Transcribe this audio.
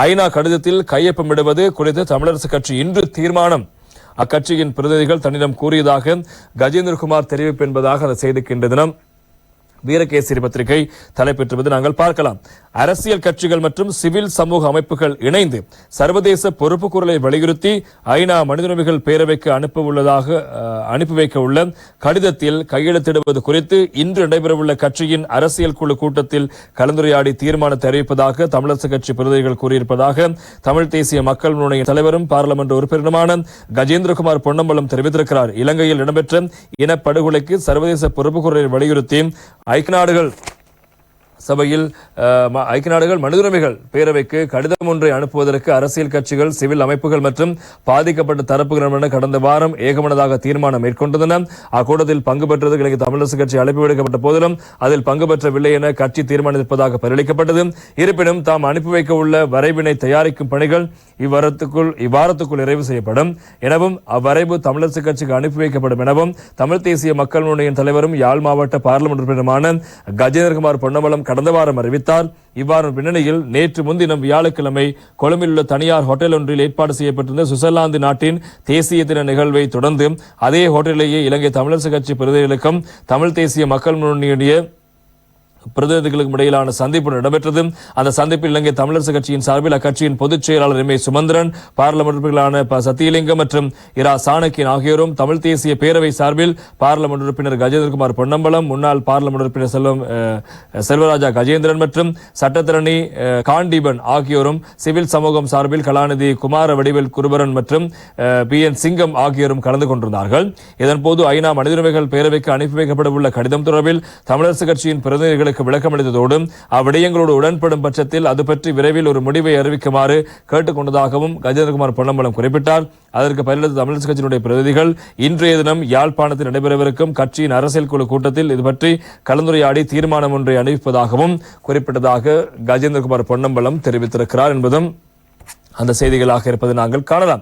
ஐநா கடிதத்தில் கையொப்பமிடுவது குறித்து தமிழரசு கட்சி இன்று தீர்மானம். அக்கட்சியின் பிரதிநிதிகள் தன்னிடம் கூறியதாக கஜேந்திரகுமார் தெரிவிப்பு என்பதாக அந்த செய்திக்கு இன்று தினம் வீரகேசரி பத்திரிகை தலைப்பெற்றுவது நாங்கள் பார்க்கலாம். அரசியல் கட்சிகள் மற்றும் சிவில் சமூக அமைப்புகள் இணைந்து சர்வதேச பொறுப்பு குரலை வலியுறுத்தி ஐநா மனிதநுரிமைகள் பேரவைக்கு அனுப்ப உள்ளதாக அனுப்பி வைக்க உள்ள கடிதத்தில் கையெழுத்திடுவது குறித்து இன்று நடைபெறவுள்ள கட்சியின் அரசியல் குழு கூட்டத்தில் கலந்துரையாடி தீர்மானத்தை அறிவிப்பதாக தமிழரசு கட்சி பிரதிநிதிகள் கூறியிருப்பதாக தமிழ் தேசிய மக்கள் முன்னணி தலைவரும் பாராளுமன்ற உறுப்பினருமான கஜேந்திரகுமார் பொன்னம்பலம் தெரிவித்திருக்கிறார். இலங்கையில் இடம்பெற்ற இனப்படுகொலைக்கு சர்வதேச பொறுப்பு குரலை வலியுறுத்தி ஐக்கிய நாடுகள் சபையில் ஐக்கிய நாடுகள் மனித உரிமைகள் பேரவைக்கு கடிதம் ஒன்றை அனுப்புவதற்கு அரசியல் கட்சிகள் சிவில் அமைப்புகள் மற்றும் பாதிக்கப்பட்ட தரப்புகள் கடந்த வாரம் ஏகமனதாக தீர்மானம் மேற்கொண்டன அக்கூட்டத்தில் பங்கு பெற்றது இலங்கை தமிழரசு கட்சி அழைப்பு விடுக்கப்பட்ட போதிலும் அதில் பங்கு பெற்றவில்லை என கட்சி தீர்மானிப்பதாக பரிளிக்கப்பட்டது இருப்பினும் தாம் அனுப்பி வைக்க உள்ள வரைவினை தயாரிக்கும் பணிகள் இவ்வாரத்துக்குள் இவ்வாரத்துக்குள் நிறைவு செய்யப்படும். எனவும் அவ்வரைவு தமிழரசு கட்சிக்கு அனுப்பி வைக்கப்படும் எனவும் தமிழ் தேசிய மக்கள் முன்னணியின் தலைவரும் யாழ் மாவட்ட பாராளுமன்ற உறுப்பினருமான கஜேந்திரகுமார் பொன்னமலம் கடந்த வாரம் அறிவித்தார் இவ்வாறு பின்னணியில் நேற்று முன்தினம் வியாழக்கிழமை கொழும்பில் உள்ள தனியார் ஹோட்டல் ஒன்றில் ஏற்பாடு செய்யப்பட்டிருந்த சுவிட்சர்லாந்து நாட்டின் தேசிய தின நிகழ்வை தொடர்ந்து அதே ஹோட்டலிலேயே இலங்கை தமிழரசு கட்சி பிரதிநிதிகளுக்கும் தமிழ் தேசிய மக்கள் முன்னணியுடைய பிரதிநிதிகளுக்கும் இடையிலான சந்திப்பு நடைபெற்றது. அந்த சந்திப்பில் இலங்கை தமிழரசு கட்சியின் சார்பில் அக்கட்சியின் பொதுச் செயலாளர் எம் ஏ சுமந்திரன் பாராளுமன்ற ப. சத்தியலிங்கம் மற்றும் இரா. சாணக்கியன் ஆகியோரும் தமிழ் தேசிய பேரவை சார்பில் பாராளுமன்ற உறுப்பினர் கஜேந்திரகுமார் பொன்னம்பலம் முன்னாள் பாராளுமன்ற உறுப்பினர் செல்வம் செல்வராஜா கஜேந்திரன் மற்றும் சட்டத்திரணி காண்டீபன் ஆகியோரும் சிவில் சமூகம் சார்பில் கலாநிதி குமார வடிவேல் குருபரன் மற்றும் பி. என். சிங்கம் ஆகியோரும் கலந்து கொண்டிருந்தார்கள். இதன்போது ஐநா மனிதனுரிமைகள் பேரவைக்கு அனுப்பி வைக்கப்பட உள்ள கடிதம் தொடர்பில் தமிழரசு கட்சியின் பிரதிநிதிகளுக்கு விளக்கம் விளக்கமளித்ததோடு அவ்விடயங்களோடு உடன்படும் பட்சத்தில் அது பற்றி விரைவில் ஒரு முடிவை அறிவிக்குமாறு கேட்டுக்கொண்டதாகவும் கஜேந்திரகுமார் பொன்னம்பலம் குறிப்பிட்டார். அதற்கு பதிலளித்த தமிழரசு கட்சியினுடைய பிரதிநிதிகள் இன்றைய தினம் யாழ்ப்பாணத்தில் நடைபெறவிருக்கும் கட்சியின் அரசியல் குழு கூட்டத்தில் இது பற்றி கலந்துரையாடி தீர்மானம் ஒன்றை அறிவிப்பதாகவும் குறிப்பிட்டதாக கஜேந்திரகுமார் பொன்னம்பலம் தெரிவித்திருக்கிறார் என்பதும் அந்த செய்திகளாக இருப்பதை நாங்கள் காணலாம்.